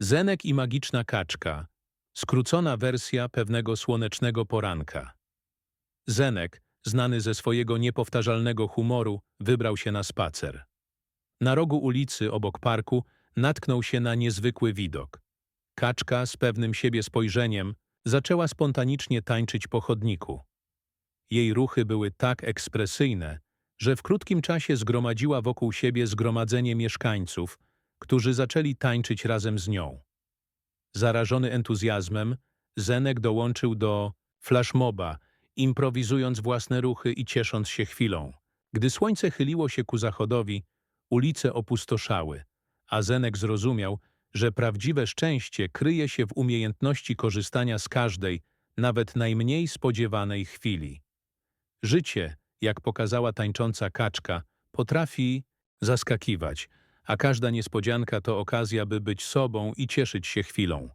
Zenek i magiczna kaczka. Skrócona wersja pewnego słonecznego poranka. Zenek, znany ze swojego niepowtarzalnego humoru, wybrał się na spacer. Na rogu ulicy obok parku natknął się na niezwykły widok. Kaczka z pewnym siebie spojrzeniem zaczęła spontanicznie tańczyć po chodniku. Jej ruchy były tak ekspresyjne, że w krótkim czasie zgromadziła wokół siebie zgromadzenie mieszkańców, którzy zaczęli tańczyć razem z nią. Zarażony entuzjazmem, Zenek dołączył do flashmoba, improwizując własne ruchy i ciesząc się chwilą. Gdy słońce chyliło się ku zachodowi, ulice opustoszały, a Zenek zrozumiał, że prawdziwe szczęście kryje się w umiejętności korzystania z każdej, nawet najmniej spodziewanej chwili. Życie, jak pokazała tańcząca kaczka, potrafi zaskakiwać, a każda niespodzianka to okazja, by być sobą i cieszyć się chwilą.